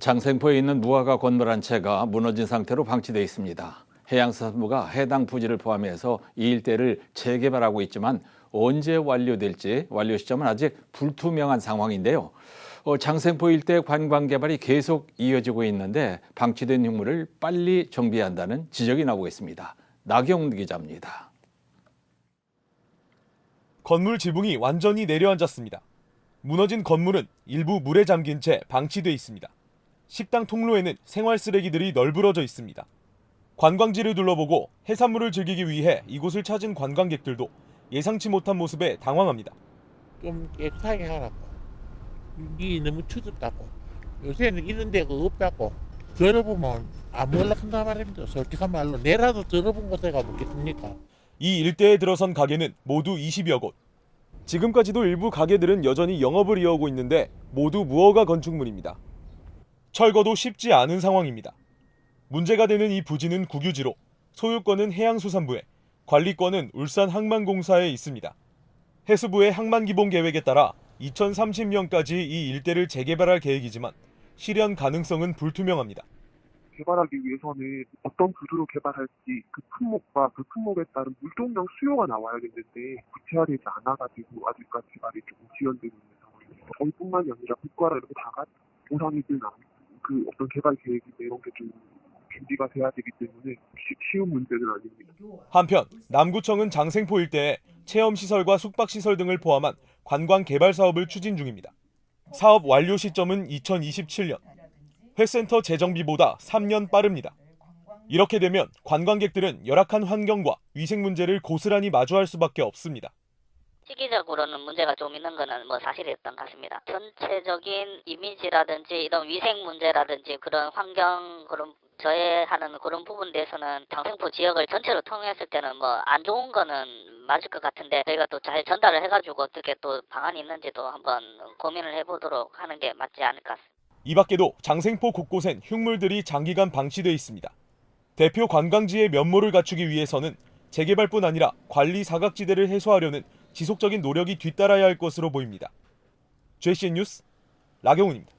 장생포에 있는 무화과 건물 한 채가 무너진 상태로 방치돼 있습니다. 해양수산부가 해당 부지를 포함해서 이 일대를 재개발하고 있지만 언제 완료될지 완료 시점은 아직 불투명한 상황인데요. 어, 장생포 일대 관광 개발이 계속 이어지고 있는데 방치된 흉물을 빨리 정비해야 한다는 지적이 나오고 있습니다. 나경훈 기자입니다. 건물 지붕이 완전히 내려앉았습니다. 무너진 건물은 일부 물에 잠긴 채 방치돼 있습니다. 식당 통로에는 생활 쓰레기들이 널브러져 있습니다. 관광지를 둘러보고 해산물을 즐기기 위해 이곳을 찾은 관광객들도 예상치 못한 모습에 당황합니다. 좀 깨끗하게 하라고. 이 너무 추덥다고. 요새는 이런 데가 없다고. 들어보면 안 몰락한다 말입니다. 솔직한 말로 내라도 들어본 곳에 가보겠습니까? 이 일대에 들어선 가게는 모두 20여 곳. 지금까지도 일부 가게들은 여전히 영업을 이어오고 있는데 모두 무허가 건축물입니다. 철거도 쉽지 않은 상황입니다. 문제가 되는 이 부지는 국유지로 소유권은 해양수산부에 관리권은 울산항만공사에 있습니다. 해수부의 항만기본 계획에 따라 2030년까지 이 일대를 재개발할 계획이지만 실현 가능성은 불투명합니다. 개발하기 위해서는 어떤 구조로 개발할지 그 품목과 그 품목에 따른 물동량 수요가 나와야겠는데 구체화되지 않아가지고 아직까지 개발이 조금 지연되고 있는 상황입니다. 저희뿐만이 아니라 국가라 이렇게 다 같이 보상이든 그 어떤 개발 계획이나 이런 게 좀 준비가 돼야 되기 때문에 쉬- 쉬운 문제는 아닙니다. 한편 남구청은 장생포 일대에 체험시설과 숙박시설 등을 포함한 관광 개발 사업을 추진 중입니다. 사업 완료 시점은 2027년. 회센터 재정비보다 3년 빠릅니다. 이렇게 되면 관광객들은 열악한 환경과 위생 문제를 고스란히 마주할 수밖에 없습니다. 시기적으로는 문제가 좀 있는 거는 뭐 사실이었던 것 같습니다. 전체적인 이미지라든지 이런 위생 문제라든지 그런 환경 그런 저해하는 그런 부분에 대해서는 장생포 지역을 전체로 통했을 때는 뭐 안 좋은 거는 맞을 것 같은데 저희가 또 잘 전달을 해가지고 어떻게 또 방안이 있는지도 한번 고민을 해보도록 하는 게 맞지 않을까 이 밖에도 장생포 곳곳엔 흉물들이 장기간 방치돼 있습니다. 대표 관광지의 면모를 갖추기 위해서는 재개발뿐 아니라 관리 사각지대를 해소하려는 지속적인 노력이 뒤따라야 할 것으로 보입니다. JCN 뉴스 라경훈입니다.